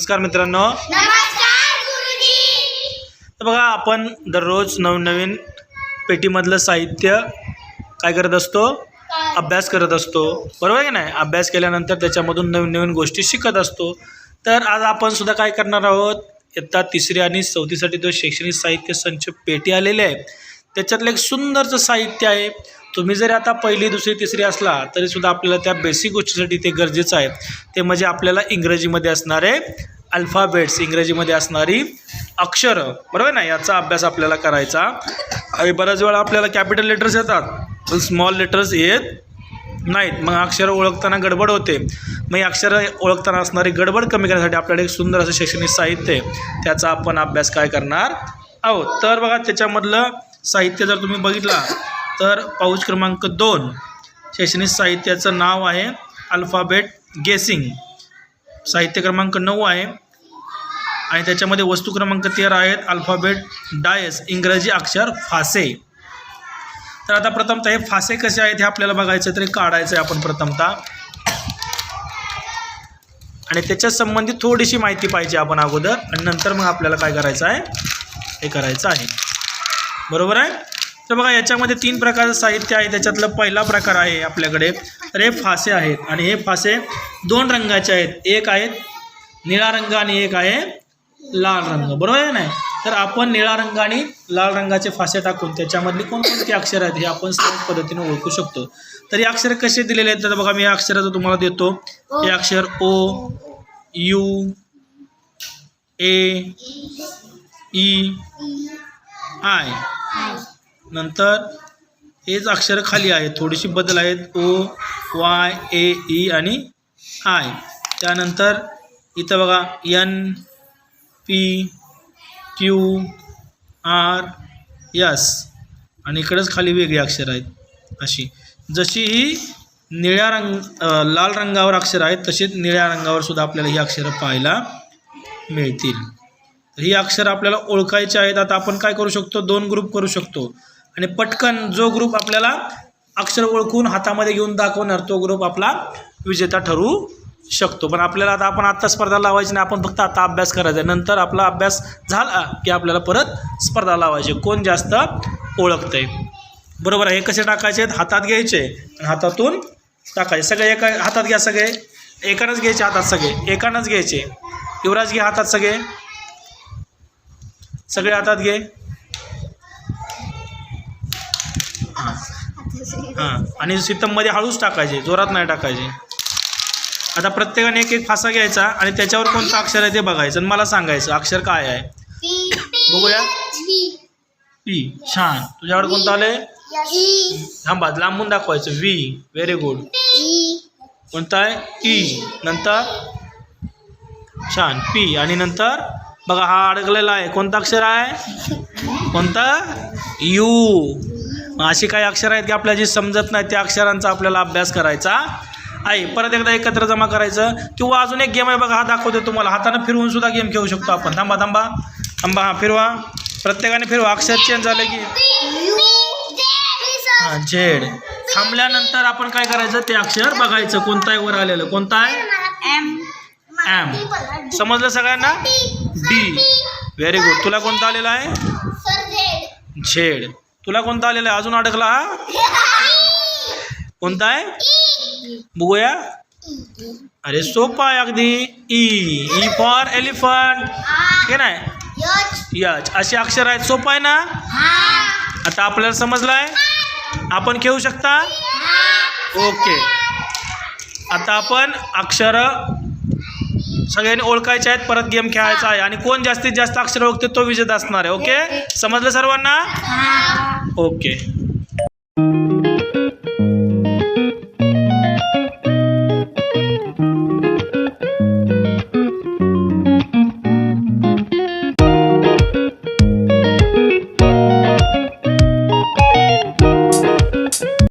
नमस्कार मित्रांनो. नमस्कार गुरुजी. तर बघा आपण दररोज नवीन नवीन पेटीमधलं साहित्य काय करत असतो? अभ्यास करत असतो. बरोबर आहे की नाही? अभ्यास केल्यानंतर त्याच्यामधून नवीन नवीन गोष्टी शिकत असतो. तर आज आपण सुद्धा काय करणार आहोत? इयत्ता तिसरी आणि चौथीसाठी जो शैक्षणिक साहित्य संच पेटी आलेले आहे त्याच्यातलं एक सुंदरचं साहित्य आहे. तुम्ही जरी आता पहिली दुसरी तिसरी असला तरीसुद्धा आपल्याला त्या बेसिक गोष्टीसाठी ते गरजेचं आहे. ते म्हणजे आपल्याला इंग्रजीमध्ये असणारे अल्फाबेट्स इंग्रजीमध्ये असणारी अक्षरं. बरोबर ना? याचा अभ्यास आपल्याला करायचा. आणि बऱ्याच वेळा आपल्याला कॅपिटल लेटर्स येतात पण स्मॉल लेटर्स येत नाहीत. मग अक्षरं ओळखताना गडबड होते. मग ही अक्षरं ओळखताना असणारी गडबड कमी करण्यासाठी आपल्याकडे एक सुंदर असं शैक्षणिक साहित्य आहे. त्याचा आपण अभ्यास काय करणार आहोत? तर बघा त्याच्यामधलं साहित्य जर तुम्ही बघितला तर पाऊच क्रमांक दोन शैक्षणिक साहित्याचं नाव आहे अल्फाबेट गेसिंग. साहित्य क्रमांक नऊ आहे. आणि त्याच्यामध्ये वस्तू क्रमांक तेरा आहेत अल्फाबेट डायस इंग्रजी अक्षर फासे. तर आता प्रथमतः हे फासे कसे आहेत हे आपल्याला बघायचं तरी काढायचं आहे आपण प्रथमतः. आणि त्याच्या संबंधित थोडीशी माहिती पाहिजे आपण अगोदर आणि नंतर मग आपल्याला काय करायचं आहे हे करायचं आहे. बरोबर आहे? तर बघा याच्यामध्ये तीन प्रकारचं साहित्य आहे. त्याच्यातलं पहिला प्रकार आहे आपल्याकडे. तर हे फासे आहेत. आणि हे फासे दोन रंगाचे आहेत. एक आहेत निळा रंग आणि एक आहे लाल रंग. बरोबर आहे नाही तर आपण निळा रंग आणि लाल रंगाचे फासे टाकून त्याच्यामधली कोणकोणती अक्षर आहेत हे आपण सहज पद्धतीने ओळखू शकतो. तर हे अक्षर कसे दिलेले आहेत? तर बघा मी या अक्षराचं तुम्हाला देतो. हे अक्षर O U A E I. नंतर हेच अक्षरं खाली आहेत थोडीशी बदल आहेत. ओ वाय ए ई आणि आय. त्यानंतर इथं बघा N P Q R S. आणि इकडंच खाली वेगळी अक्षरं आहेत अशी. जशी ही निळ्या रंग लाल रंगावर अक्षर आहेत तशीच निळ्या रंगावर सुद्धा आपल्याला ही अक्षरं पाहायला मिळतील. ही अक्षर आपल्याला ओळखायची आहेत. आता आपण काय करू शकतो? दोन ग्रुप करू शकतो. आणि पटकन जो ग्रुप आपल्याला अक्षर ओळखून हातामध्ये घेऊन दाखवणार तो ग्रुप आपला विजेता ठरू शकतो. पण आपल्याला आता आपण आत्ता स्पर्धा लावायची नाही. आपण फक्त आता अभ्यास करायचा. आहे नंतर आपला अभ्यास झाला की आपल्याला परत स्पर्धा लावायची. कोण जास्त ओळखतंय? बरोबर आहे. हे कसे टाकायचे आहेत? हातात घ्यायचे आणि हातातून टाकायचे. सगळे एका हातात घ्या सगळे. एकानंच घ्यायचे हातात सगळे. एकानंच घ्यायचे. युवराज घ्या हातात सगळे. सगळे हातात घे. हां आणि सितममध्ये हळूच टाकायचे जोरात नाही टाकायचे. आता प्रत्येकाने एक एक फासा घ्यायचा आणि त्याच्यावर कोणतं अक्षर आहे ते बघायचं आणि मला सांगायचं अक्षर काय आहे? बघूया. पी छान. तुझ्यावर कोणतं आलंय? थांबा लांबून दाखवायचं. व्ही व्हेरी गुड कोणतं आहे? ई नंतर? छान. पी आणि नंतर? बघा हा अडकलेला आहे. कोणतं अक्षर आहे? कोणतं? यू. अशी काही अक्षरं आहेत की आपल्याला जी समजत नाही त्या अक्षरांचा आपल्याला अभ्यास करायचा आहे. परत एकदा एकत्र जमा करायचं. किंवा अजून एक गेम आहे बघा हा दाखवते तुम्हाला. हातानं फिरवून सुद्धा गेम खेळू शकतो आपण. थांबा थांबा. थांबा हा फिरवा. प्रत्येकाने फिरवा. अक्षर चेंज झालं की. हां झेड थांबल्यानंतर आपण काय करायचं? ते अक्षर बघायचं. कोणतं आहे? वर आलेलं. कोणतं आहे? एम समजलं सगळ्यांना? डी. व्हेरी गुड तुला कोणतं आलेलं आहे? झेड. तुला कोणता आलेला आहे? अजून अडकला हा? कोणता आहे? बघूया. अरे सोपा आहे अगदी. ई ई फॉर एलिफंट हे नाही. यच असे अक्षर आहेत. सोपं आहे ना? आता आपल्याला समजलं आहे आपण खेळू शकता? ओके आता आपण अक्षरं सगळ्यांनी ओळखायचे आहेत परत गेम खेळायचा आहे. आणि कोण जास्तीत जास्त अक्षर ओळखते तो विजेता असणार आहे ओके? समजलं सर्वांना? ओके.